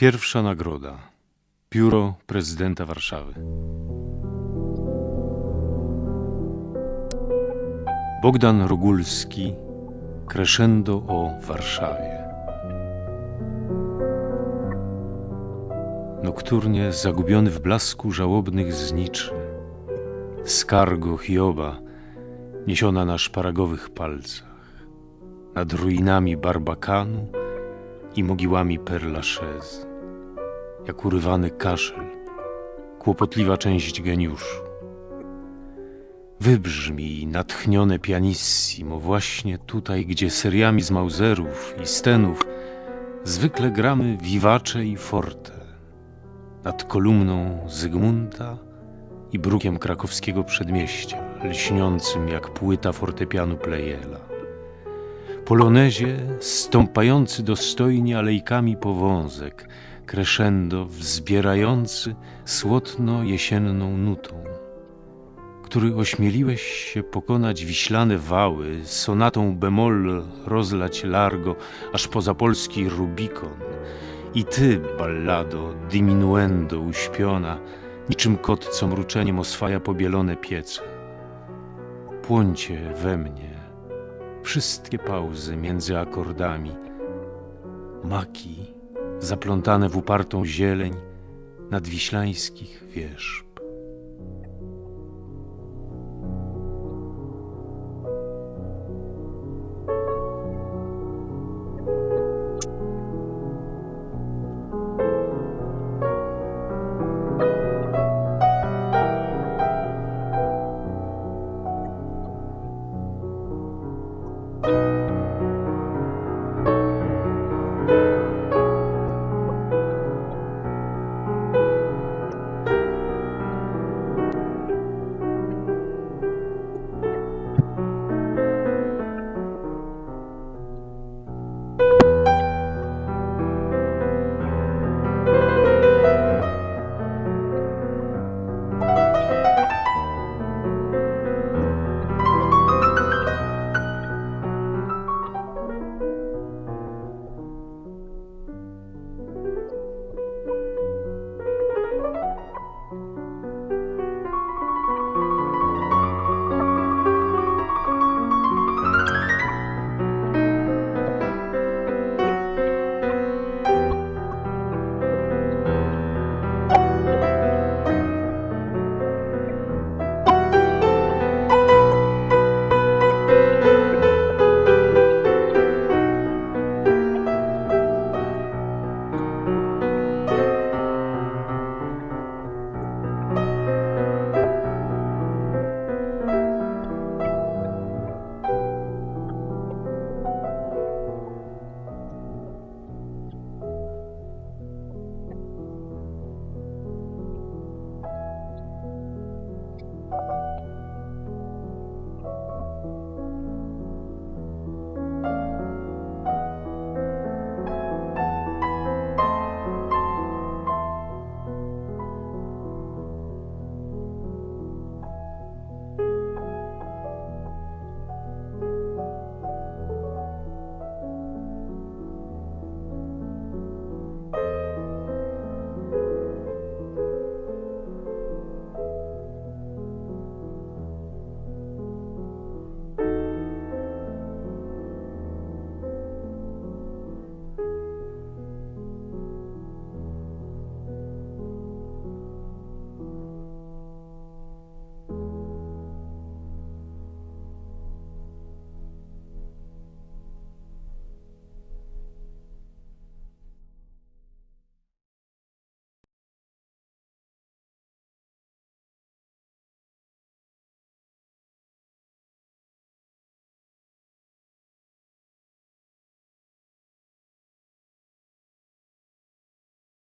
Pierwsza nagroda. Biuro prezydenta Warszawy. Bogdan Rogulski. Crescendo o Warszawie. Nokturnie zagubiony w blasku żałobnych zniczy. Skargo Hioba niesiona na szparagowych palcach. Nad ruinami Barbakanu i mogiłami Lachaise. Jak urywany kaszel, kłopotliwa część geniuszu. Wybrzmi natchnione pianissimo właśnie tutaj, gdzie seriami z Mauserów i Stenów zwykle gramy wiwacze i forte. Nad kolumną Zygmunta i brukiem krakowskiego przedmieścia, lśniącym jak płyta fortepianu Pleyela. Polonezie stąpający dostojnie alejkami powązek, crescendo wzbierający słodno-jesienną nutą, który ośmieliłeś się pokonać wiślane wały, sonatą bemol rozlać largo, aż poza polski Rubikon. I ty, ballado, diminuendo uśpiona, niczym kot, co mruczeniem oswaja pobielone piece. Płońcie we mnie, wszystkie pauzy między akordami, maki zaplątane w upartą zieleń nadwiślańskich wież.